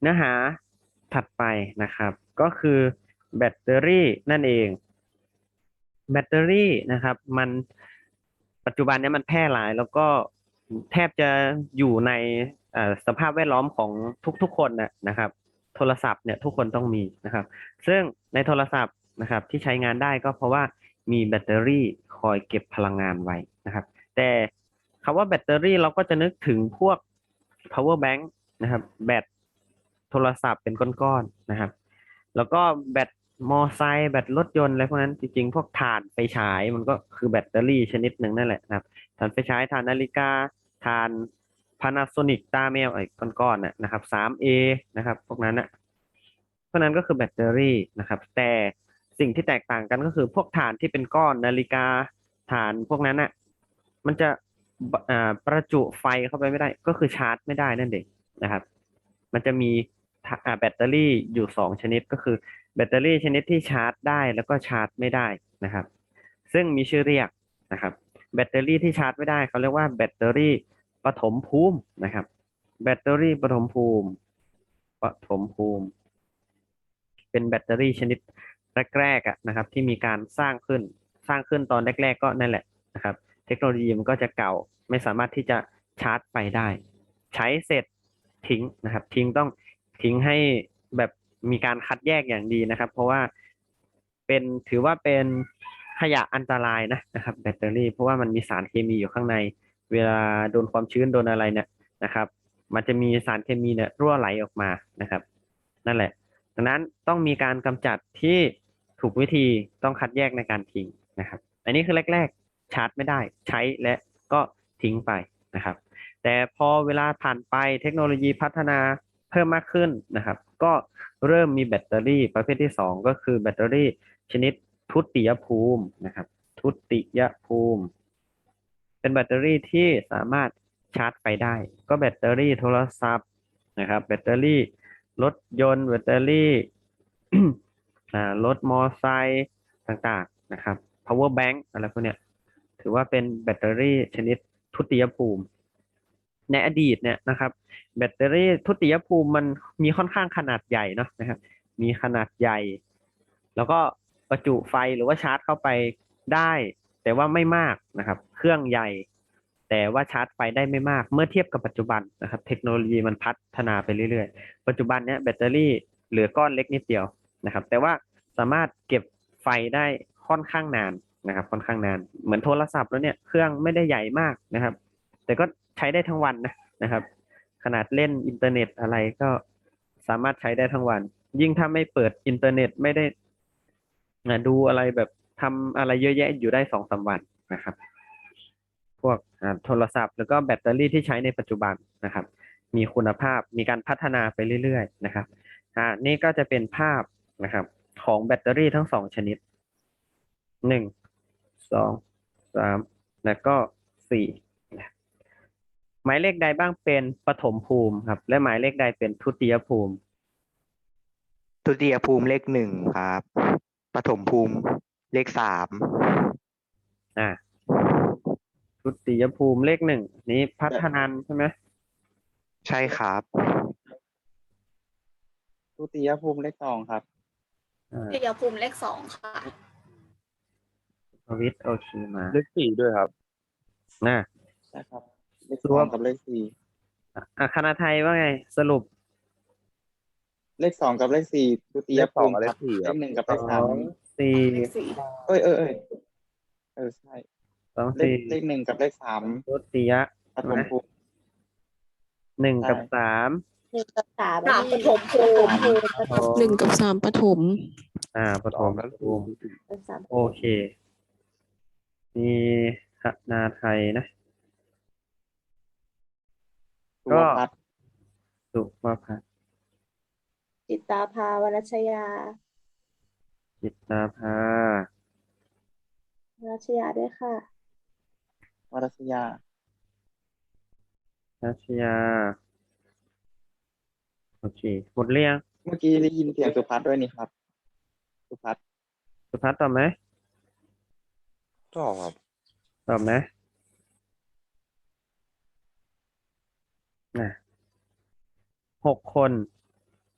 เนื้อหาถัดไปนะครับ ก็คือแบตเตอรี่นั่นเอง แบตเตอรี่นะครับ มันปัจจุบันนี้มันแพร่หลาย แล้วก็แทบจะอยู่ในสภาพแวดล้อมของทุกๆคนนะนะครับ โทรศัพท์เนี่ยทุกคนต้องมีนะครับ ซึ่งในโทรศัพท์นะครับที่ใช้งานได้ก็เพราะว่ามีแบตเตอรี่คอยเก็บพลังงานไว้นะครับ แต่คำว่าแบตเตอรี่เราก็จะนึกถึงพวก power bank นะครับ แบต โทรศัพท์เป็นก้อนๆนะครับ แล้วก็แบตมอไซค์แบตรถยนต์อะไรพวกนั้นจริงๆ พวกถ่านไฟฉายมันก็คือแบตเตอรี่ชนิดหนึ่งนั่นแหละนะครับถ่านไฟฉายถ่านนาฬิกาถ่าน Panasonic ตาแมวไอ้ก้อนๆน่ะนะครับ 3A นะครับ พวกนั้นนะพวกนั้นก็คือแบตเตอรี่นะครับ แต่สิ่งที่แตกต่างกันก็คือพวกถ่านที่เป็นก้อนนาฬิกาถ่านพวกนั้นน่ะมันจะประจุไฟเข้าไปไม่ได้ ก็คือชาร์จไม่ได้นั่นเองนะครับ มันจะมี แบตเตอรี่อยู่สองชนิดก็คือ แบตเตอรี่ชนิดที่ชาร์จได้แล้วก็ชาร์จไม่ได้นะครับ ซึ่งมีชื่อเรียกนะครับ แบตเตอรี่ที่ชาร์จไม่ได้เขาเรียกว่าแบตเตอรี่ปฐมภูมินะครับ แบตเตอรี่ปฐมภูมิปฐมภูมิ เป็นแบตเตอรี่ชนิดแรกๆนะครับ ที่มีการสร้างขึ้นสร้างขึ้นตอนแรก ๆ ก็นั่นแหละนะครับ เทคโนโลยีมันก็จะเก่าไม่สามารถที่จะชาร์จไฟได้ ใช้เสร็จทิ้งนะครับ ทิ้งต้อง ทิ้งให้แบบมีการคัดแยกอย่างดีนะครับ เพราะว่าเป็นถือว่าเป็นขยะอันตรายนะนะครับ แบตเตอรี่ เพราะว่ามันมีสารเคมีอยู่ข้างใน เวลาโดนความชื้นโดนอะไรเนี่ยนะครับ มันจะมีสารเคมีเนี่ยรั่วไหลออกมานะครับ นั่นแหละดังนั้นต้องมีการกำจัดที่ถูกวิธีต้องคัดแยกในการทิ้งนะครับ อันนี้คือแรก ๆ ชาร์จไม่ได้ ใช้และก็ทิ้งไปนะครับ แต่พอเวลาผ่านไปเทคโนโลยีพัฒนา เพิ่มมากขึ้นนะครับ ก็เริ่มมีแบตเตอรี่ประเภทที่สองก็คือแบตเตอรี่ชนิดทุติยภูมินะครับ ทุติยภูมิ เป็นแบตเตอรี่ที่สามารถชาร์จไฟได้ ก็แบตเตอรี่โทรศัพท์นะครับ แบตเตอรี่รถยนต์แบตเตอรี่รถมอไซค์ต่างๆนะครับ power bank อะไรพวกเนี้ยถือว่าเป็นแบตเตอรี่ชนิดทุติยภูมิ ในอดีตเนี่ยนะครับ แบตเตอรี่ทุติยภูมิมันมีค่อนข้างขนาดใหญ่เนาะนะครับ มีขนาดใหญ่ แล้วก็ประจุไฟหรือว่าชาร์จเข้าไปได้ แต่ว่าไม่มากนะครับ เครื่องใหญ่ แต่ว่าชาร์จไฟได้ไม่มาก เมื่อเทียบกับปัจจุบันนะครับ เทคโนโลยีมันพัฒนาไปเรื่อยๆ ปัจจุบันเนี้ยแบตเตอรี่เหลือก้อนเล็กนิดเดียวนะครับ แต่ว่าสามารถเก็บไฟได้ค่อนข้างนานนะครับ ค่อนข้างนาน เหมือนโทรศัพท์แล้วเนี่ย เครื่องไม่ได้ใหญ่มากนะครับ แต่ก็ ใช้ได้ทั้งวันนะนะครับ ขนาดเล่นอินเทอร์เน็ตอะไรก็สามารถใช้ได้ทั้งวัน ยิ่งถ้าไม่เปิดอินเทอร์เน็ตไม่ได้อ่าดูอะไรแบบทำอะไรเยอะแยะอยู่ได้สองสามวันนะครับ พวกโทรศัพท์ แล้วก็แบตเตอรี่ที่ใช้ในปัจจุบันนะครับ มีคุณภาพมีการพัฒนาไปเรื่อยๆนะครับอ่านี่ก็จะเป็นภาพนะครับ ของแบตเตอรี่ทั้งสองชนิดหนึ่งสองสามแล้วก็สี่ มายเลขใดบ้างเป็นปฐมภูมิครับ และหมายเลขใดเป็นทุติยภูมิ ทุติยภูมิเลขหนึ่งครับปฐมภูมิเลขสามอ่าทุติยภูมิเลขหนึ่งนี้พัฒนันใช่ไหมใช่ครับ ทุติยภูมิเลขสองครับ อ่าเดียวภูมิเลขสองค่ะ ประวิทย์โอเคมาเลขสี่ด้วยครับนะใช่ครับ เลขรสวอมงกับเลขสี่อะคณะไทยว่าไง สรุปเลขสองกับเลขสี่ทุติยภูมิครับเลขหนึ่งกับเลขสสาอมงสี่เลขสี่เอ้ยเอ้ยเอ้ยเออใช่สองเลขสี่เลขหนึ่งกับเลขสามทุติยะปฐมภูมิ หนึ่งกับใช่ สามหนึ่งกับสามสามปฐมภูมิหนึ่งกับสามปฐมอ่าปฐมภูมิเป็นสาม โอเค มีคณะไทยนะ สุก็วพัฒน์สุภาพัฒน์จิตตาภาวรัชยาจิตตาภาวรัชยาด้วยค่ะ วรัสยารัชยา โอเค หมดเรียงเมื่อกี้ได้ยินเสียงสุพัฒน์ด้วยนี่ครับ สุพัฒน์สุพัฒน์ตอบไหม ตอบครับ ตอบไหม นะหกคน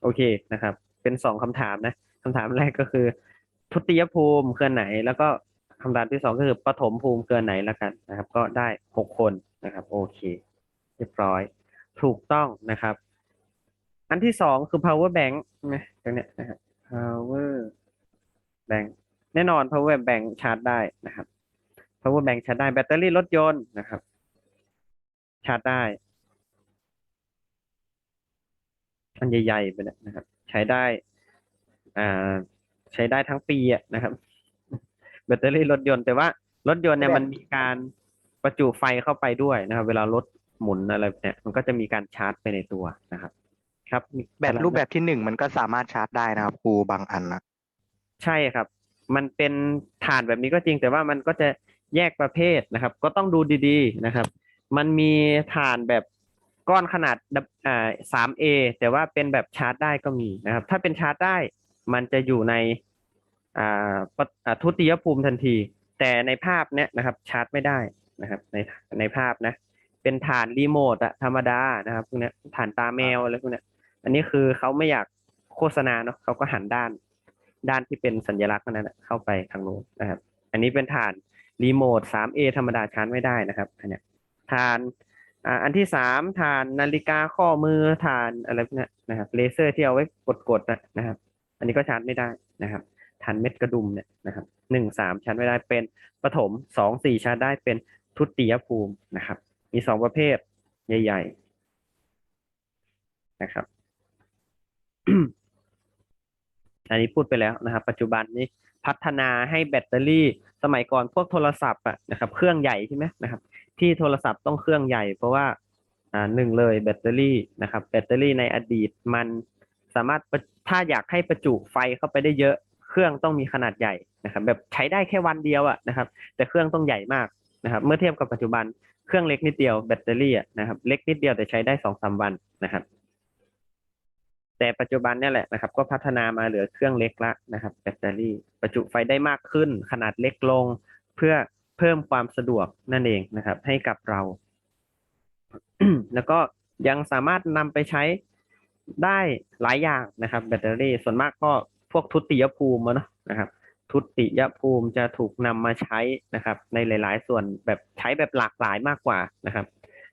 โอเคนะครับ เป็นสองคำถามนะคำถามแรกก็คือ ทุติยภูมิเคือไหน แล้วก็คำถามที่สองก็คือปฐมภูมิเคือไหนแล้วกันนะครับ ก็ได้หกคนนะครับ โอเค เรียบร้อย ถูกต้องนะครับ อันที่สองคือ power bank ใช่ไหมตรงเนี้ยนะครับ power bank แน่นอน power bank ชาร์จได้นะครับ power bank ชาร์จได้แบตเตอรี่รถยนต์นะครับ ชาร์จได้ อันใหญ่ๆไปเลยนะครับ ใช้ได้อ่าใช้ได้ทั้งปีอะนะครับ แบตเตอรี่รถยนต์แต่ว่ารถยนต์เนี่ยมันมีการประจุไฟเข้าไปด้วยนะครับ เวลารถหมุนอะไรเนี่ยมันก็จะมีการชาร์จไปในตัวนะครับ ครับมีแบตรูปแบบที่หนึ่งมันก็สามารถชาร์จได้นะครับครูบางอันนะใช่ครับ มันเป็นฐานแบบนี้ก็จริง แต่ว่ามันก็จะแยกประเภทนะครับ ก็ต้องดูดีๆนะครับ มันมีฐานแบบ ก้อนขนาดดับอ่าสามเอแต่ว่าเป็นแบบชาร์จได้ก็มีนะครับ ถ้าเป็นชาร์จได้มันจะอยู่ในอ่าปะอ่าทุติยภูมิทันที แต่ในภาพเนี้ยนะครับ ชาร์จไม่ได้นะครับ ในในภาพนะ เป็นฐานรีโมทอะธรรมดานะครับพวกเนี้ยฐานตาแมวอะไรพวกเนี้ยอันนี้คือเขาไม่อยากโฆษณาเนาะเขาก็หันด้านด้านที่เป็นสัญลักษณ์นั้นนะเข้าไปทางโน้นนะครับ อันนี้เป็นฐานรีโมท 3A ธรรมดาชาร์จไม่ได้นะครับอันเนี้ยฐาน อ่าอันที่สามฐานนาฬิกาข้อมือฐานอะไรพวกเนี้ยนะครับเลเซอร์ที่เอาไว้กดๆนะนะครับ อันนี้ก็ชาร์จไม่ได้นะครับฐานเม็ดกระดุมเนี่ยนะครับหนึ่งสามชาร์จไม่ได้เป็นปฐมสองสี่ชาร์จได้เป็นทุติยภูมินะครับ มีสองประเภทใหญ่ ๆ นะครับอันนี้พูดไปแล้วนะครับ ปัจจุบันนี้พัฒนาให้แบตเตอรี่สมัยก่อนพวกโทรศัพท์อะนะครับ เครื่องใหญ่ใช่ไหมนะครับ ที่โทรศัพท์ต้องเครื่องใหญ่ เพราะว่าอ่าหนึ่งเลยแบตเตอรี่นะครับ แบตเตอรี่ในอดีตมันสามารถถ้าอยากให้ประจุไฟเข้าไปได้เยอะเครื่องต้องมีขนาดใหญ่นะครับ แบบใช้ได้แค่วันเดียวอะนะครับ แต่เครื่องต้องใหญ่มากนะครับ เมื่อเทียบกับปัจจุบันเครื่องเล็กนิดเดียวแบตเตอรี่อะนะครับ เล็กนิดเดียวแต่ใช้ได้สองสามวันนะครับ แต่ปัจจุบันเนี่ยแหละนะครับ ก็พัฒนามาเหลือเครื่องเล็กละนะครับ แบตเตอรี่ประจุไฟได้มากขึ้น ขนาดเล็กลง เพื่อ เพิ่มความสะดวกนั่นเองนะครับ ให้กับเรา แล้วก็ยังสามารถนำไปใช้ได้หลายอย่างนะครับ แบตเตอรี่ส่วนมากก็พวกทุติยภูมิเนาะนะครับ ทุติยภูมิจะถูกนำมาใช้นะครับ ในหลาย ๆ ส่วนแบบใช้แบบหลากหลายมากกว่านะครับ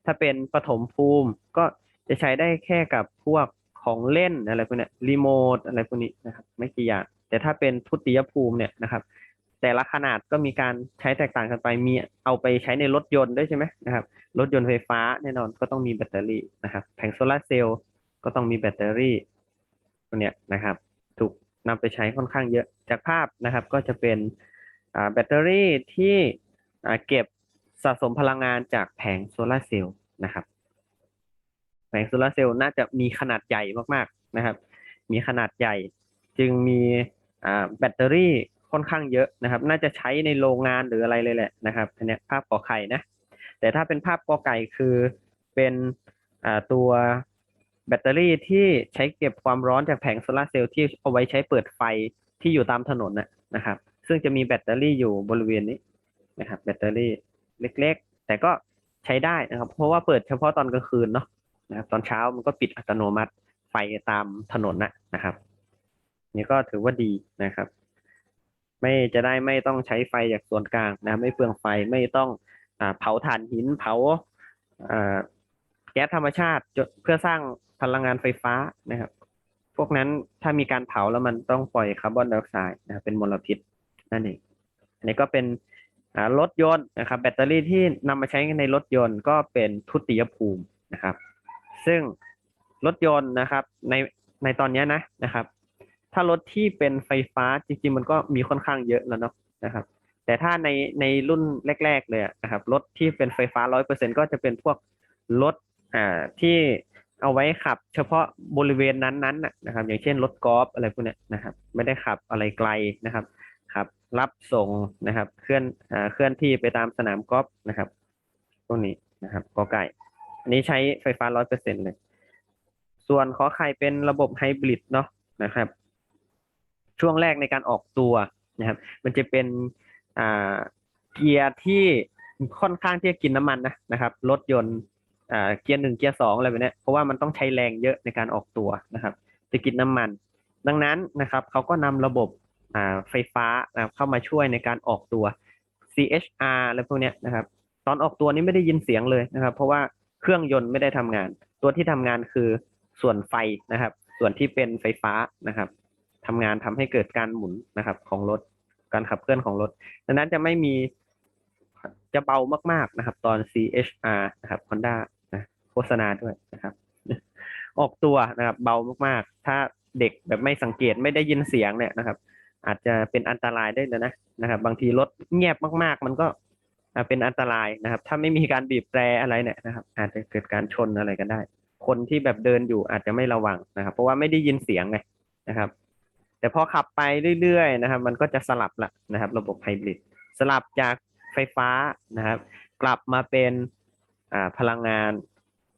ถ้าเป็นปฐมภูมิก็จะใช้ได้แค่กับพวกของเล่นอะไรพวกนี้รีโมทอะไรพวกนี้นะครับ ไม่กี่อย่างแต่ถ้าเป็นทุติยภูมิเนี่ยนะครับ แต่ละขนาดก็มีการใช้แตกต่างกันไป มีเอาไปใช้ในรถยนต์ด้วยใช่ไหมนะครับ รถยนต์ไฟฟ้าแน่นอนก็ต้องมีแบตเตอรี่นะครับ แผงโซลาร์เซลล์ก็ต้องมีแบตเตอรี่ตัวเนี้ยนะครับ ถูกนำไปใช้ค่อนข้างเยอะ จากภาพนะครับก็จะเป็นแบตเตอรี่ที่เก็บสะสมพลังงานจากแผงโซลาร์เซลล์นะครับ แผงโซลาร์เซลล์น่าจะมีขนาดใหญ่มากๆนะครับ มีขนาดใหญ่จึงมีแบตเตอรี่ ค่อนข้างเยอะนะครับ น่าจะใช้ในโรงงานหรืออะไรเลยแหละนะครับอันนี้ภาพกอไข่นะ แต่ถ้าเป็นภาพกอไก่คือเป็นตัวแบตเตอรี่ที่ใช้เก็บความร้อนจากแผงโซลาเซลล์ที่เอาไว้ใช้เปิดไฟที่อยู่ตามถนนนะนะครับ ซึ่งจะมีแบตเตอรี่อยู่บริเวณนี้นะครับ แบตเตอรี่เล็กๆ แต่ก็ใช้ได้นะครับ เพราะว่าเปิดเฉพาะตอนกลางคืนเนาะนะครับ ตอนเช้ามันก็ปิดอัตโนมัติไฟตามถนนนะนะครับ นี่ก็ถือว่าดีนะครับ ไม่จะได้ไม่ต้องใช้ไฟจากส่วนกลางนะไม่เปลืองไฟไม่ต้องอเผาถ่านหินเผาแก๊สธรรมชาติเพื่อสร้างพลังงานไฟฟ้านะครับ พวกนั้นถ้ามีการเผาแล้วมันต้องปล่อยคาร์บอนไดออกไซด์นะครับเป็นมลพิษนั่นเองอันนี้ก็เป็นรถยนต์นะครับ แบตเตอรี่ที่นำมาใช้ในรถยนต์ก็เป็นทุติยภูมินะครับ ซึ่งรถยนต์นะครับในในตอนนี้นะนะครับ ถ้ารถที่เป็นไฟฟ้าจริงๆ มันก็มีค่อนข้างเยอะแล้วเนาะนะครับ แต่ถ้าในในรุ่นแรก ๆ เลยนะครับรถที่เป็นไฟฟ้าร้อยเปอร์เซ็นก็จะเป็นพวกรถอ่าที่เอาไว้ขับ เฉพาะบริเวณนั้นๆนะครับ อย่างเช่นรถกอล์ฟอะไรพวกนี้นะครับ ไม่ได้ขับอะไรไกลนะครับขับ รับส่งนะครับ เคลื่อนอ่าเคลื่อนที่ไปตามสนามกอล์ฟนะครับพวกนี้นะครับกอไก่ อันนี้ใช้ไฟฟ้าร้อยเปอร์เซ็นเลย ส่วนขอไข่เป็นระบบไฮบริดเนาะนะครับ ช่วงแรกในการออกตัวนะครับ มันจะเป็นเกียร์ที่ค่อนข้างที่จะกินน้ำมันนะนะครับรถยนต์เกียร์หนึ่งเกียร์สองอะไรแบบนี้เพราะว่ามันต้องใช้แรงเยอะในการออกตัวนะครับ จะกินน้ำมัน ดังนั้นนะครับเขาก็นำระบบไฟฟ้านะเข้ามาช่วยในการออกตัว CHR อะไรพวกนี้นะครับ ตอนออกตัวนี้ไม่ได้ยินเสียงเลยนะครับ เพราะว่าเครื่องยนต์ไม่ได้ทำงาน ตัวที่ทำงานคือส่วนไฟนะครับ ส่วนที่เป็นไฟฟ้านะครับ ทำงานทำให้เกิดการหมุนนะครับ ของรถการขับเคลื่อนของรถ ดังนั้นจะไม่มีจะเบามากๆนะครับ ตอน CHR นะครับ Honda นะโฆษณาด้วยนะครับ ออกตัวนะครับ เบามากๆ ถ้าเด็กแบบไม่สังเกตไม่ได้ยินเสียงเนี่ยนะครับ อาจจะเป็นอันตรายได้เลยนะนะครับ บางทีรถเงียบมาก ๆ มันก็เป็นอันตรายนะครับ ถ้าไม่มีการบีบแตรอะไรเนี่ยนะครับ อาจจะเกิดการชนอะไรกันได้ คนที่แบบเดินอยู่อาจจะไม่ระวังนะครับ เพราะว่าไม่ได้ยินเสียงไงนะครับ แต่พอขับไปเรื่อยๆนะครับ มันก็จะสลับละนะครับ ระบบไฮบริดสลับจากไฟฟ้านะครับ กลับมาเป็นพลังงาน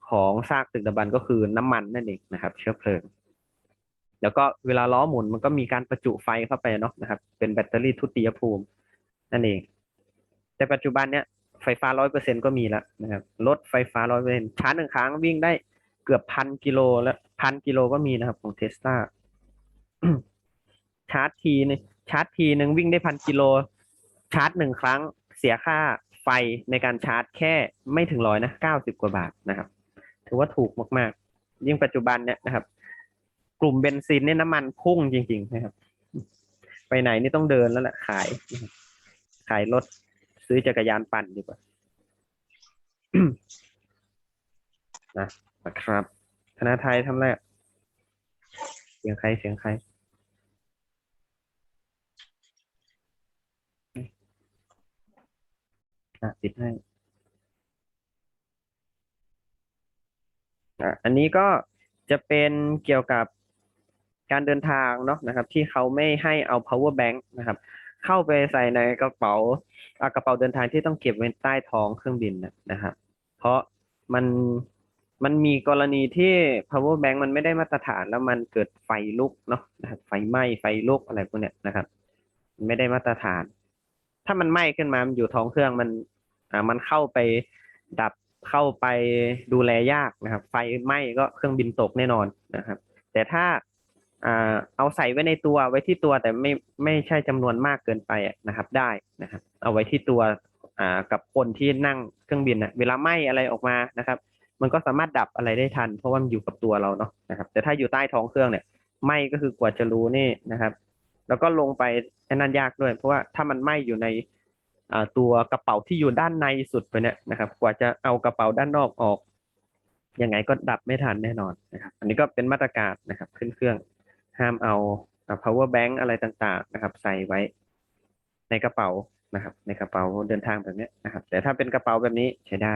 ของซากตึกดำบรรพ์ก็คือน้ำมันนั่นเองนะครับ เชื้อเพลิง แล้วก็เวลาล้อหมุนมันก็มีการประจุไฟเข้าไปเนาะนะครับ เป็นแบตเตอรี่ทุติยภูมินั่นเอง แต่ปัจจุบันเนี้ยไฟฟ้าร้อยเปอร์เซ็นก็มีแล้วนะครับรถไฟฟ้าร้อยเปอร์เซ็นชาร์จหนึ่งครั้งวิ่งได้เกือบพันกิโลแล้วพันกิโลก็มีนะครับของเทสลา ชาร์จทีนึงชาร์จทีหนึ่งวิ่งได้พันกิโล ชาร์จหนึ่งครั้งเสียค่าไฟในการชาร์จแค่ไม่ถึงร้อยนะเก้าสิบกว่าบาทนะครับ ถือว่าถูกมากๆ ยิ่งปัจจุบันเนี่ยนะครับ กลุ่มเบนซินเนี่ยน้ำมันพุ่งจริง ๆ นะครับ ไปไหนนี่ต้องเดินแล้วแหละขาย ขายรถซื้อจักรยานปั่นดีกว่านะนะครับคณะไทยทำอะไรเสียงใครเสียงใคร อะปิดให้อะอันนี้ก็จะเป็นเกี่ยวกับการเดินทางเนาะนะครับ ที่เขาไม่ให้เอา power bank นะครับ เข้าไปใส่ในกระเป๋าอะกระเป๋าเดินทางที่ต้องเก็บไว้ใต้ท้องเครื่องบินนะนะครับ เพราะมันมันมีกรณีที่ power bank มันไม่ได้มาตรฐานแล้วมันเกิดไฟลุกเนาะนะครับไฟไหม้ไฟลุกอะไรพวกเนี้ยนะครับ ไม่ได้มาตรฐาน ถ้ามันไหม้ขึ้นมา มันอยู่ท้องเครื่องมัน อ่ามันเข้าไปดับเข้าไปดูแลยากนะครับ ไฟไหม้ก็เครื่องบินตกแน่นอนนะครับ แต่ถ้าอเอาใส่ไว้ในตัวไว้ที่ตัวแต่ไม่ไม่ใช่จำนวนมากเกินไปนะครับ ได้นะครับ เอาไว้ที่ตัวกับคนที่นั่งเครื่องบินนะเวลาไหม้อะไรออกมานะครับ มันก็สามารถดับอะไรได้ทัน เพราะว่ามันอยู่กับตัวเราเนาะนะครับ แต่ถ้าอยู่ใต้ท้องเครื่องเนี่ยไหม้ก็คือกว่าจะรู้นี่นะครับ แล้วก็ลงไปนั่นยากด้วย เพราะว่าถ้ามันไหม้อยู่ใน ตัวกระเป๋าที่อยู่ด้านในสุดไปเนี่ยนะครับ กว่าจะเอากระเป๋าด้านนอกออกยังไงก็ดับไม่ทันแน่นอนนะครับ อันนี้ก็เป็นมาตรการนะครับ ขึ้นเครื่องห้ามเอา power bank อะไรต่างๆนะครับ ใส่ไว้ในกระเป๋านะครับ ในกระเป๋าเดินทางแบบนี้นะครับ แต่ถ้าเป็นกระเป๋าแบบนี้ใช้ได้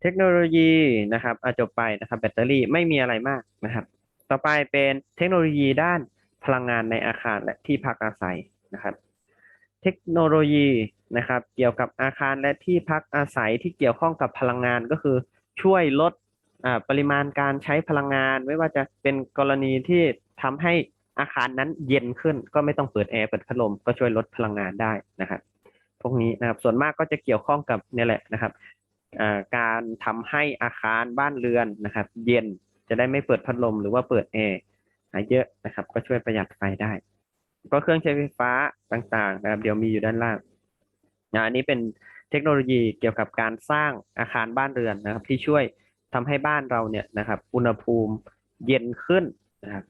เทคโนโลยีนะครับอาจบไปนะครับ แบตเตอรี่ไม่มีอะไรมากนะครับ ต่อไปเป็นเทคโนโลยีด้านพลังงานในอาคารและที่พักอาศัย นะครับ เทคโนโลยีนะครับ เกี่ยวกับอาคารและที่พักอาศัยที่เกี่ยวข้องกับพลังงานก็คือช่วยลดปริมาณการใช้พลังงาน ไม่ว่าจะเป็นกรณีที่ทำให้อาคารนั้นเย็นขึ้น ก็ไม่ต้องเปิดแอร์เปิดพัดลมก็ช่วยลดพลังงานได้นะครับพวกนี้นะครับส่วนมากก็จะเกี่ยวข้องกับนี่แหละนะครับการทำให้อาคารบ้านเรือนนะครับ เย็นจะได้ไม่เปิดพัดลมหรือว่าเปิดแอร์หาเยอะนะครับ ก็ช่วยประหยัดไฟได้ ก็เครื่องใช้ไฟฟ้าต่างๆนะครับเดี๋ยวมีอยู่ด้านล่างนะอันนี้เป็นเทคโนโลยีเกี่ยวกับการสร้างอาคารบ้านเรือนนะครับ ที่ช่วยทำให้บ้านเราเนี่ยนะครับ อุณหภูมิเย็นขึ้นนะครับ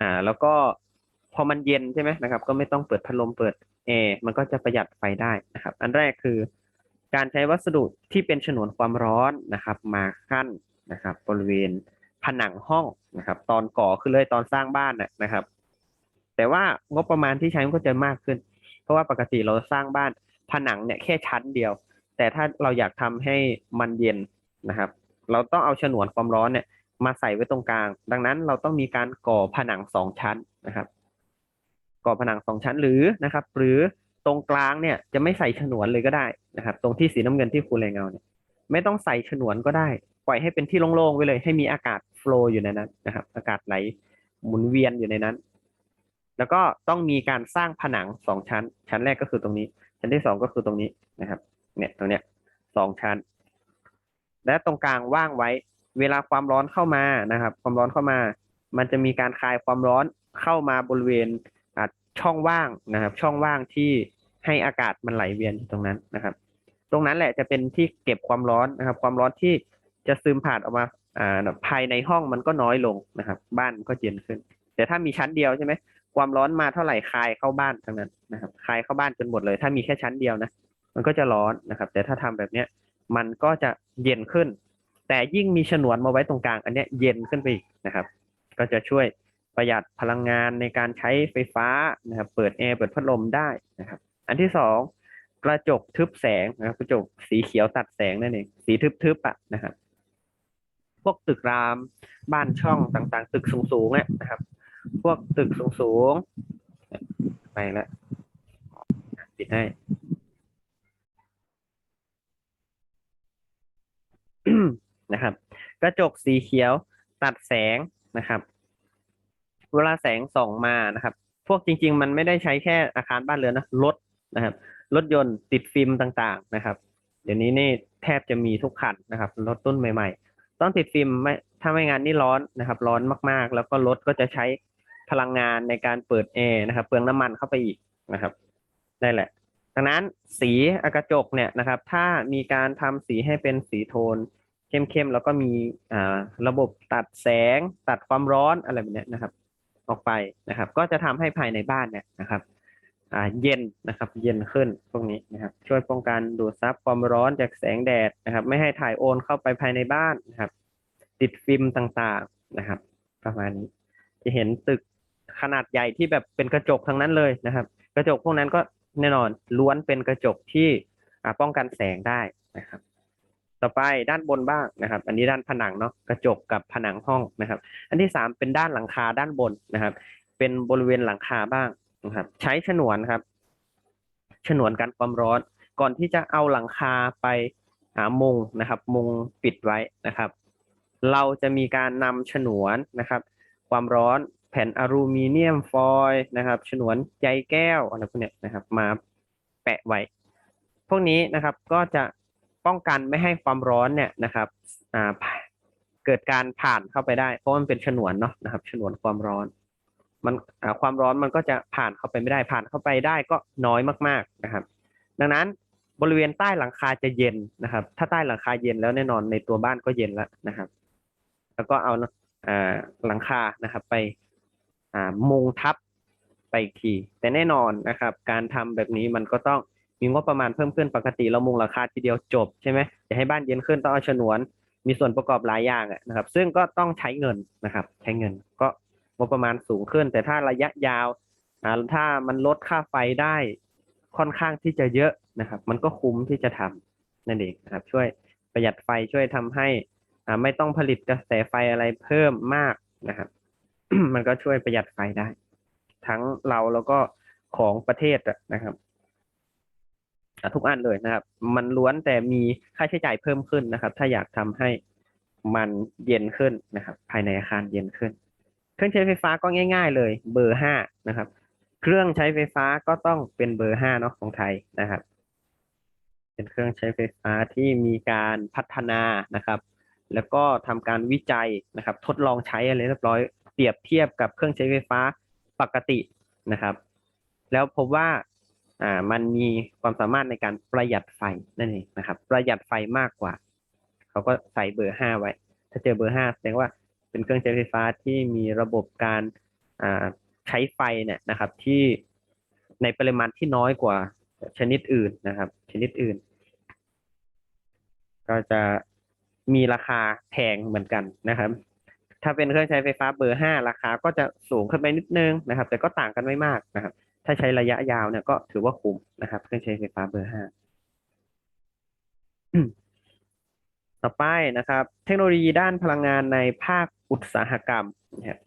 อ่าแล้วก็พอมันเย็นใช่ไหมนะครับ ก็ไม่ต้องเปิดพัดลมเปิดแอร์มันก็จะประหยัดไฟได้นะครับ อันแรกคือการใช้วัสดุที่เป็นฉนวนความร้อนนะครับ มาขั้นนะครับ บริเวณผนังห้องนะครับ ตอนก่อขึ้นเลยตอนสร้างบ้านน่ะนะครับ แต่ว่างบประมาณที่ใช้มันก็จะมากขึ้น เพราะว่าปกติเราสร้างบ้านผนังเนี่ยแค่ชั้นเดียว แต่ถ้าเราอยากทำให้มันเย็นนะครับ เราต้องเอาฉนวนความร้อนเนี่ยมาใส่ไว้ตรงกลาง ดังนั้นเราต้องมีการก่อผนังสองชั้นนะครับ ก่อผนังสองชั้นหรือนะครับ หรือตรงกลางเนี่ยจะไม่ใส่ฉนวนเลยก็ได้นะครับ ตรงที่สีน้ำเงินที่คูแรงเงาเนี่ยไม่ต้องใส่ฉนวนก็ได้ ปล่อยให้เป็นที่โล่งๆไว้เลย ให้มีอากาศโฟลว์อยู่ในนั้นนะครับ อากาศไหลหมุนเวียนอยู่ในนั้น แล้วก็ต้องมีการสร้างผนังสองชั้น ชั้นแรกก็คือตรงนี้ ชั้นที่สองก็คือตรงนี้นะครับ เนี่ยตรงเนี้ยสองชั้น และตรงกลางว่างไว้ เวลาความร้อนเข้ามานะครับ ความร้อนเข้ามา มันจะมีการคายความร้อนเข้ามาบริเวณช่องว่างนะครับ ช่องว่างที่ให้อากาศมันไหลเวียนอยู่ตรงนั้นนะครับ ตรงนั้นแหละจะเป็นที่เก็บความร้อนนะครับ ความร้อนที่จะซึมผ่านออกมาอ่าภายในห้องมันก็น้อยลงนะครับ บ้านก็เย็นขึ้น แต่ถ้ามีชั้นเดียวใช่ไหม ความร้อนมาเท่าไหร่คายเข้าบ้านทั้งนั้นนะครับคายเข้าบ้านจนหมดเลย ถ้ามีแค่ชั้นเดียวนะมันก็จะร้อนนะครับ แต่ถ้าทำแบบเนี้ยมันก็จะเย็นขึ้น แต่ยิ่งมีฉนวนมาไว้ตรงกลาง อันเนี้ยเย็นขึ้นไปอีกนะครับ ก็จะช่วยประหยัดพลังงานในการใช้ไฟฟ้านะครับเปิดแอร์เปิดพัดลมได้นะครับ อันที่สองกระจกทึบแสงนะครับกระจกสีเขียวตัดแสงนั่นเองสีทึบๆอะนะครับ พวกตึกรามบ้านช่องต่างๆ ตึกสูงๆเนี่ยนะครับ พวกตึกสูงๆ ไปแล้วปิดให้นะครับ กระจกสีเขียวตัดแสงนะครับ เวลาแสงส่องมานะครับ พวกจริง ๆ มันไม่ได้ใช้แค่อาคารบ้านเรือนนะรถนะครับรถยนต์ติดฟิล์มต่างๆนะครับ เดี๋ยวนี้นี่แทบจะมีทุกคันนะครับรถรุ่นใหม่ ๆ ต้องติดฟิล์มไม่ถ้าไม่งั้นนี่ร้อนนะครับ ร้อนมากๆ แล้วก็รถก็จะใช้ พลังงานในการเปิดแอร์นะครับ เปลืองน้ำมันเข้าไปอีกนะครับนั่นแหละดังนั้นสีกระจกเนี่ยนะครับ ถ้ามีการทำสีให้เป็นสีโทนเข้มๆแล้วก็มีอ่าระบบตัดแสง ตัดความร้อนอะไรแบบนี้นะครับ ออกไปนะครับ ก็จะทำให้ภายในบ้านเนี่ยนะครับอ่าเย็นนะครับ เย็นขึ้นพวกนี้นะครับ ช่วยป้องกันดูดซับความร้อนจากแสงแดดนะครับ ไม่ให้ถ่ายโอนเข้าไปภายในบ้านนะครับ ติดฟิล์มต่างๆนะครับ ประมาณนี้จะเห็นตึก ขนาดใหญ่ที่แบบเป็นกระจกทั้งนั้นเลยนะครับ กระจกพวกนั้นก็แน่นอนล้วนเป็นกระจกที่ป้องกันแสงได้นะครับ ต่อไปด้านบนบ้างนะครับ อันนี้ด้านผนังเนาะกระจกกับผนังห้องนะครับ อันที่สามเป็นด้านหลังคาด้านบนนะครับ เป็นบริเวณหลังคาบ้างนะครับ ใช้ฉนวนครับ ฉนวนกันความร้อน ก่อนที่จะเอาหลังคาไปหามุงนะครับ มุงปิดไว้นะครับ เราจะมีการนำฉนวนนะครับ ความร้อน แผ่นอลูมิเนียมฟอยล์นะครับฉนวนใยแก้วอะไรพวกเนี้ยนะครับ มาแปะไว้ พวกนี้นะครับก็จะป้องกันไม่ให้ความร้อนเนี่ยนะครับอ่าเกิดการผ่านเข้าไปได้ เพราะมันเป็นฉนวนเนาะนะครับ ฉนวนความร้อน มันความร้อนมันก็จะผ่านเข้าไปไม่ได้ผ่านเข้าไปได้ก็น้อยมาก ๆนะครับ ดังนั้นบริเวณใต้หลังคาจะเย็นนะครับ ถ้าใต้หลังคาเย็นแล้วแน่นอนในตัวบ้านก็เย็นแล้วนะครับ แล้วก็เอาอหลังคานะครับ ไป มุงทับไปอีกที แต่แน่นอนนะครับ การทำแบบนี้มันก็ต้องมีงบประมาณเพิ่มขึ้นปกติเรามุงราคาทีเดียวจบใช่ไหมจะให้บ้านเย็นขึ้นต้องเอาฉนวน มีส่วนประกอบหลายอย่างนะครับ ซึ่งก็ต้องใช้เงินนะครับ ใช้เงินก็งบประมาณสูงขึ้น แต่ถ้าระยะยาวถ้ามันลดค่าไฟได้ค่อนข้างที่จะเยอะนะครับ มันก็คุ้มที่จะทำนั่นเองนะครับ ช่วยประหยัดไฟช่วยทำให้ไม่ต้องผลิตกระแสไฟอะไรเพิ่มมากนะครับ มันก็ช่วยประหยัดไฟได้ ทั้งเราแล้วก็ของประเทศนะครับทุกอันเลยนะครับ มันล้วนแต่มีค่าใช้จ่ายเพิ่มขึ้นนะครับ ถ้าอยากทำให้มันเย็นขึ้นนะครับ ภายในอาคารเย็นขึ้น เครื่องใช้ไฟฟ้าก็ง่าย ๆ เลย เบอร์ห้านะครับ เครื่องใช้ไฟฟ้าก็ต้องเป็นเบอร์ห้าเนาะของไทยนะครับ เป็นเครื่องใช้ไฟฟ้าที่มีการพัฒนานะครับ แล้วก็ทำการวิจัยนะครับ ทดลองใช้อะไรเรียบร้อย เปรียบเทียบกับเครื่องใช้ไฟฟ้าปกตินะครับ แล้วพบว่าอ่ามันมีความสามารถในการประหยัดไฟนั่นเองนะครับ ประหยัดไฟมากกว่า เขาก็ใส่เบอร์ห้าไว้ ถ้าเจอเบอร์ห้าแสดงว่าเป็นเครื่องใช้ไฟฟ้าที่มีระบบการอ่าใช้ไฟเนี่ยนะครับ ที่ในปริมาณที่น้อยกว่าชนิดอื่นนะครับ ชนิดอื่น ก็จะมีราคาแพงเหมือนกันนะครับ ถ้าเป็นเครื่องใช้ไฟฟ้าเบอร์ห้าราคาก็จะสูงขึ้นไปนิดนึงนะครับ แต่ก็ต่างกันไม่มากนะครับ ถ้าใช้ระยะยาวเนี่ยก็ถือว่าคุ้มนะครับ เครื่องใช้ไฟฟ้าเบอร์ห้าต่อไปนะครับ เทคโนโลยีด้านพลังงานในภาคอุตสาหกรรมนะครับ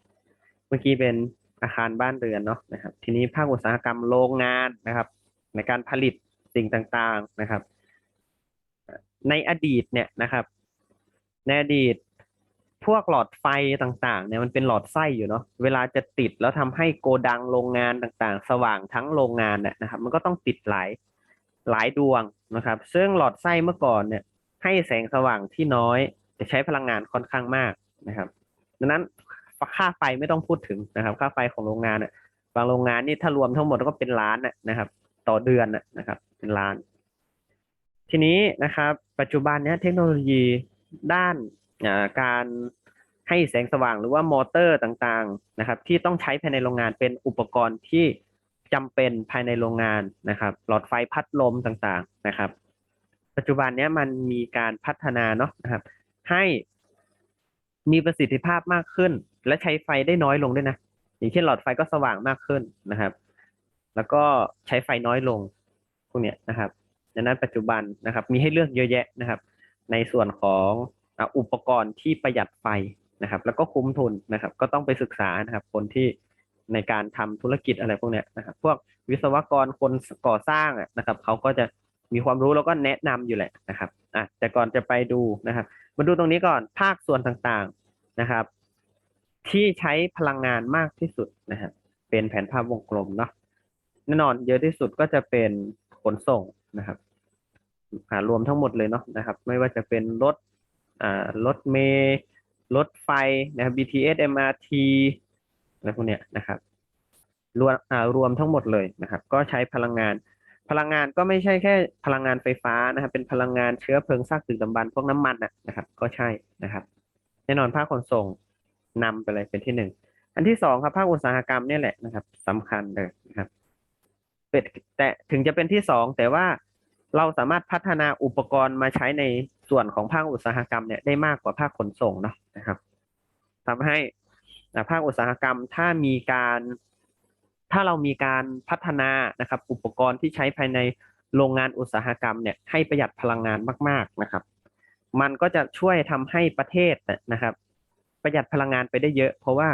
เมื่อกี้เป็นอาคารบ้านเรือนเนาะนะครับ ทีนี้ภาคอุตสาหกรรมโรงงานนะครับ ในการผลิตสิ่งต่างๆนะครับ ในอดีตเนี่ยนะครับ ในอดีต พวกหลอดไฟต่างๆเนี่ยมันเป็นหลอดไส้อยู่เนาะเวลาจะติดแล้วทำให้โกดังโรงงานต่างๆ สว่างทั้งโรงงานเนี่ยนะครับ มันก็ต้องติดหลายหลายดวงนะครับ ซึ่งหลอดไส้เมื่อก่อนเนี่ย ให้แสงสว่างที่น้อยจะใช้พลังงานค่อนข้างมากนะครับดังนั้นค่าไฟไม่ต้องพูดถึงนะครับ ค่าไฟของโรงงานน่ะบางโรงงานนี่ถ้ารวมทั้งหมดก็เป็นล้านน่ะนะครับ ต่อเดือนนะครับ เป็นล้าน ทีนี้นะครับ ปัจจุบันเนี้ยเทคโนโลยีด้าน การให้แสงสว่างหรือว่ามอเตอร์ต่างๆนะครับ ที่ต้องใช้ภายในโรงงานเป็นอุปกรณ์ที่จำเป็นภายในโรงงานนะครับ หลอดไฟพัดลมต่างๆนะครับ ปัจจุบันนี้มันมีการพัฒนาเนาะนะครับ ให้มีประสิทธิภาพมากขึ้น และใช้ไฟได้น้อยลงด้วยนะอย่างเช่นหลอดไฟก็สว่างมากขึ้นนะครับ แล้วก็ใช้ไฟน้อยลงพวกเนี้ยนะครับดังนั้นปัจจุบันนะครับ มีให้เลือกเยอะแยะนะครับ ในส่วนของ อะอุปกรณ์ที่ประหยัดไฟนะครับ แล้วก็คุ้มทุนนะครับ ก็ต้องไปศึกษานะครับ คนที่ในการทำธุรกิจอะไรพวกเนี้ยนะครับ พวกวิศวกรคนก่อสร้างนะครับเขาก็จะมีความรู้แล้วก็แนะนำอยู่แหละนะครับอะแต่ก่อนจะไปดูนะครับ มาดูตรงนี้ก่อนภาคส่วนต่างๆนะครับ ที่ใช้พลังงานมากที่สุดนะครับเป็นแผนภาพวงกลมเนาะแน่นอนเยอะที่สุดก็จะเป็นขนส่งนะครับอ่ารวมทั้งหมดเลยเนาะนะครับ ไม่ว่าจะเป็นรถ รถเมล์รถไฟนะครับ BTS MRT อะไรพวกเนี้ยนะครับรวมรวมทั้งหมดเลยนะครับ ก็ใช้พลังงาน พลังงานก็ไม่ใช่แค่พลังงานไฟฟ้านะครับ เป็นพลังงานเชื้อเพลิงซากดึกดำบรรพวกน้ำมันนะครับ ก็ใช่นะครับ แน่นอนภาคขนส่งนำไปเลยเป็นที่หนึ่งอันที่สองครับภาคอุตสาหกรรมเนี่ยแหละนะครับสำคัญเลยนะครับแต่ถึงจะเป็นที่สองแต่ว่าเราสามารถพัฒนาอุปกรณ์มาใช้ใน ส่วนของภาคอุตสาหกรรมเนี่ยได้มากกว่าภาคขนส่งเนาะนะครับทำให้ภาคอุตสาหกรรมถ้ามีการถ้าเรามีการพัฒนานะครับ อุปกรณ์ที่ใช้ภายในโรงงานอุตสาหกรรมเนี่ยให้ประหยัดพลังงานมาก ๆนะครับ มันก็จะช่วยทำให้ประเทศนะครับ ประหยัดพลังงานไปได้เยอะ เพราะว่า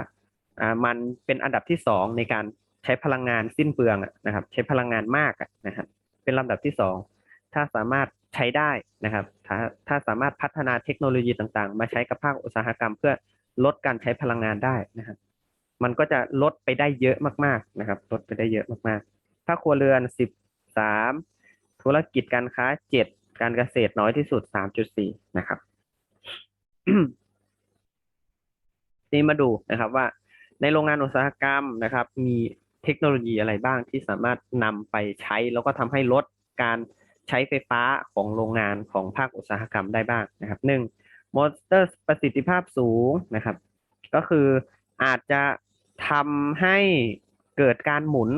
มันเป็นอันดับที่สองในการใช้พลังงานสิ้นเปลืองนะครับ ใช้พลังงานมากนะครับเป็นลำดับที่สองถ้าสามารถใช้ได้นะครับ ถ้าถ้าสามารถพัฒนาเทคโนโลยีต่างๆ มาใช้กับภาคอุตสาหกรรม เพื่อลดการใช้พลังงานได้นะครับมันก็จะลดไปได้เยอะมาก ๆนะครับ ลดไปได้เยอะมากๆภาคครัวเรือนสิบสามธุรกิจการค้าเจ็ดการเกษตรน้อยที่สุดสามจุดสี่นะครับนี่มาดูนะครับว่าในโรงงานอุตสาหกรรมนะครับ มีเทคโนโลยีอะไรบ้างที่สามารถนำไปใช้แล้วก็ทำให้ลดการ ใช้ไฟฟ้าของโรงงานของภาคอุตสาหกรรมได้บ้างนะครับหนึ่งมอเตอร์ประสิทธิภาพสูงนะครับ ก็คืออาจจะทำให้เกิดการหมุน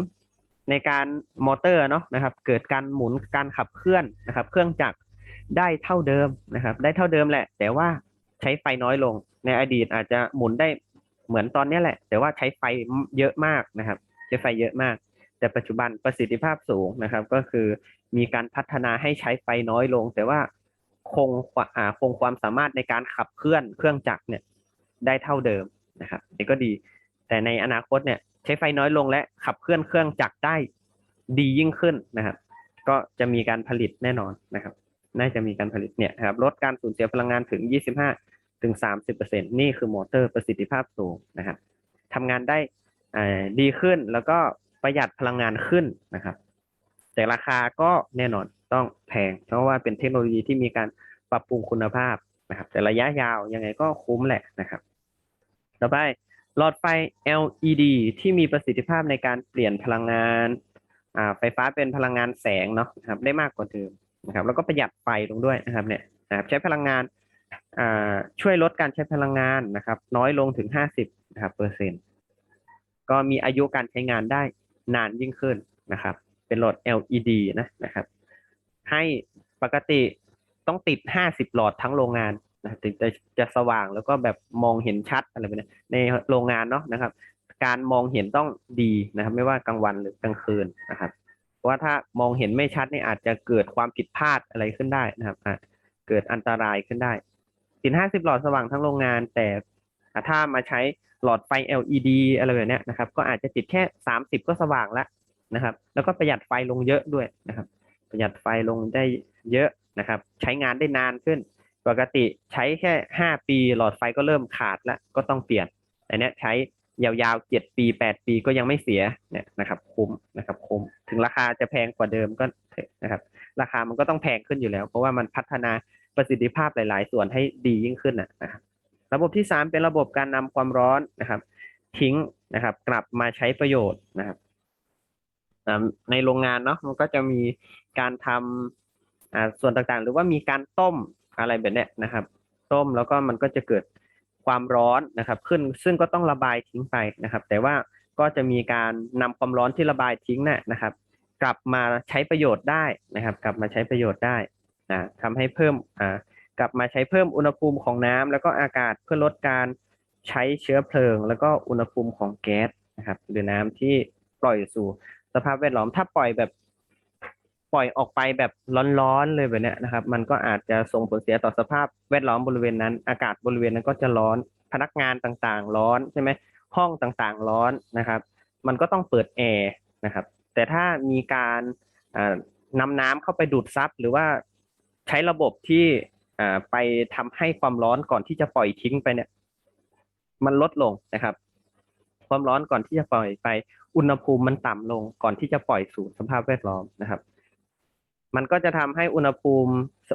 ในการมอเตอร์เนาะนะครับ เกิดการหมุนการขับเคลื่อนนะครับ เครื่องจักรได้เท่าเดิมนะครับ ได้เท่าเดิมแหละ แต่ว่าใช้ไฟน้อยลง ในอดีตอาจจะหมุนได้เหมือนตอนนี้แหละ แต่ว่าใช้ไฟเยอะมากนะครับ ใช้ไฟเยอะมาก แต่ปัจจุบันประสิทธิภาพสูงนะครับ ก็คือ มีการพัฒนาให้ใช้ไฟน้อยลง แต่ว่าคงความอ่าคงความสามารถในการขับเคลื่อนเครื่องจักรเนี่ยได้เท่าเดิมนะครับนี่ก็ดี แต่ในอนาคตเนี่ยใช้ไฟน้อยลงและขับเคลื่อนเครื่องจักรได้ดียิ่งขึ้นนะครับ ก็จะมีการผลิตแน่นอนนะครับ น่าจะมีการผลิตเนี่ยครับลดการสูญเสียพลังงานถึง 25ถึง30%นี่คือมอเตอร์ประสิทธิภาพสูงนะครับทำงานได้ดีขึ้นแล้วก็ประหยัดพลังงานขึ้นนะครับ แต่ราคาก็แน่นอนต้องแพง เพราะว่าเป็นเทคโนโลยีที่มีการปรับปรุงคุณภาพนะครับ แต่ระยะยาวยังไงก็คุ้มแหละนะครับ ต่อไปหลอดไฟ LED ที่มีประสิทธิภาพในการเปลี่ยนพลังงานไฟฟ้าเป็นพลังงานแสงเนาะครับได้มากกว่าเดิมนะครับ แล้วก็ประหยัดไฟลงด้วยนะครับเนี่ยนะครับใช้พลังงานช่วยลดการใช้พลังงานนะครับ น้อยลงถึง 50นะครับเปอร์เซ็นต์ก็มีอายุการใช้งานได้นานยิ่งขึ้นนะครับ เป็นหลอด LED นะนะครับ ให้ปกติต้องติด 50 หลอดทั้งโรงงานนะถึงจะจะสว่างแล้วก็แบบมองเห็นชัดอะไรแบบนี้ในโรงงานเนาะนะครับ การมองเห็นต้องดีนะครับ ไม่ว่ากลางวันหรือกลางคืนนะครับเพราะว่าถ้ามองเห็นไม่ชัดนี่อาจจะเกิดความผิดพลาดอะไรขึ้นได้นะครับเกิดอันตรายขึ้นได้ติด 50 หลอดสว่างทั้งโรงงาน แต่ถ้ามาใช้หลอดไฟ LED อะไรแบบนี้นะครับ ก็อาจจะติดแค่ 30 ก็สว่างแล้ว นะครับ แล้วก็ประหยัดไฟลงเยอะด้วยนะครับ ประหยัดไฟลงได้เยอะนะครับ ใช้งานได้นานขึ้น ปกติใช้แค่ 5 ปี หลอดไฟก็เริ่มขาดแล้วก็ต้องเปลี่ยนแต่เนี้ยใช้ยาวๆ7ปี8ปีก็ยังไม่เสียเนี่ยนะครับ คุ้มนะครับคุ้มถึงราคาจะแพงกว่าเดิมก็นะครับ ราคามันก็ต้องแพงขึ้นอยู่แล้ว เพราะว่ามันพัฒนาประสิทธิภาพหลาย ๆ ส่วนให้ดียิ่งขึ้นนะนะครับ ระบบที่สามเป็นระบบการนำความร้อนนะครับ ทิ้งนะครับ กลับมาใช้ประโยชน์นะครับ ในโรงงานเนาะมันก็จะมีการทำส่วนต่างๆ หรือว่ามีการต้มอะไรแบบนี้นะครับ ต้มแล้วก็มันก็จะเกิดความร้อนนะครับ ขึ้นซึ่งก็ต้องระบายทิ้งไปนะครับ แต่ว่าก็จะมีการนำความร้อนที่ระบายทิ้งน่ะนะครับ กลับมาใช้ประโยชน์ได้นะครับ กลับมาใช้ประโยชน์ได้นะทำให้เพิ่มอ่ากลับมาใช้เพิ่มอุณหภูมิของน้ำแล้วก็อากาศเพื่อลดการใช้เชื้อเพลิง แล้วก็อุณหภูมิของแก๊สนะครับ หรือน้ำที่ปล่อยสู่ สภาพแวดล้อม ถ้าปล่อยแบบ ปล่อยออกไปแบบร้อนๆเลยแบบเนี้ยนะครับ มันก็อาจจะส่งผลเสียต่อสภาพแวดล้อมบริเวณนั้น อากาศบริเวณนั้นก็จะร้อนพนักงานต่างๆ ร้อนใช่ไหมห้องต่างๆ ร้อนนะครับ มันก็ต้องเปิดแอร์นะครับ แต่ถ้ามีการอ่านำน้ำเข้าไปดูดซับหรือว่าใช้ระบบที่ไปทำให้ความร้อนก่อนที่จะปล่อยทิ้งไปเนี่ย มันลดลงนะครับ ความร้อนก่อนที่จะปล่อยไป อุณหภูมิมันต่ำลงก่อนที่จะปล่อยสู่สภาพแวดล้อมนะครับ มันก็จะทำให้อุณหภูมิ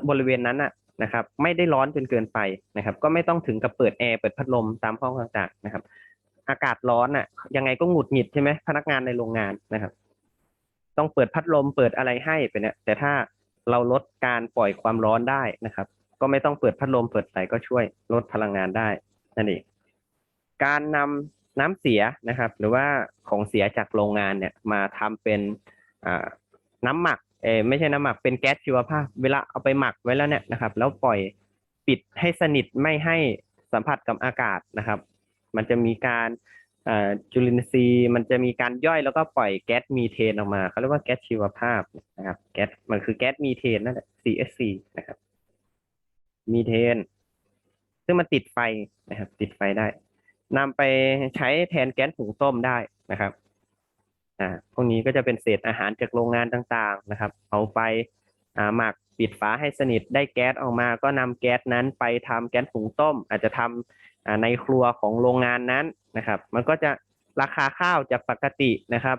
บริเวณนั้นนะนะครับ ไม่ได้ร้อนจนเกินไปนะครับ ก็ไม่ต้องถึงกับเปิดแอร์เปิดพัดลมตามห้องต่างๆนะครับ อากาศร้อนน่ะยังไงก็หงุดหงิดใช่ไหมพนักงานในโรงงานนะครับ ต้องเปิดพัดลมเปิดอะไรให้ไปเนี่ย แต่ถ้าเราลดการปล่อยความร้อนได้นะครับ ก็ไม่ต้องเปิดพัดลมเปิดไฟก็ช่วยลดพลังงานได้นั่นเองการนำ น้ำเสียนะครับ หรือว่าของเสียจากโรงงานเนี่ยมาทำเป็นน้ำหมักเออไม่ใช่น้ำหมักเป็นแก๊สชีวภาพ เวลาเอาไปหมักไว้แล้วเนี่ยนะครับ แล้วปล่อยปิดให้สนิทไม่ให้สัมผัสกับอากาศนะครับ มันจะมีการจุลินทรีย์มันจะมีการย่อยแล้วก็ปล่อยแก๊สมีเทนออกมาเขาเรียกว่าแก๊สชีวภาพนะครับ แก๊สมันคือแก๊สมีเทนนั่นแหละ CSC นะครับ มีเทน ซึ่งมันติดไฟนะครับ ติดไฟได้ นำไปใช้แทนแก๊สหุงต้มได้นะครับอ่าพวกนี้ก็จะเป็นเศษอาหารจากโรงงานต่างๆนะครับ เอาไปอ่าหมักปิดฝาให้สนิทได้แก๊สออกมา ก็นำแก๊สนั้นไปทำแก๊สหุงต้ม อาจจะทำอ่าในครัวของโรงงานนั้นนะครับ มันก็จะราคาข้าวจากปกตินะครับ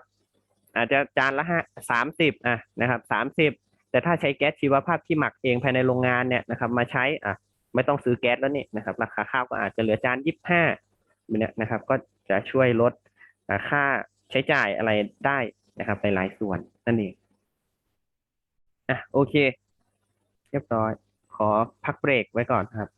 อาจจะจานละห้าสามสิบอะนะครับสามสิบแต่ถ้าใช้แก๊สชีวภาพที่หมักเองภายในโรงงานเนี่ยนะครับ มาใช้อะไม่ต้องซื้อแก๊สแล้วนี่นะครับ ราคาข้าวก็อาจจะเหลือจานยี่สิบห้า เนี่ยนะครับ ก็จะช่วยลดค่าใช้จ่ายอะไรได้นะครับในหลายส่วนนั่นเองอะโอเค เรียบร้อย ขอพักเบรกไว้ก่อนครับ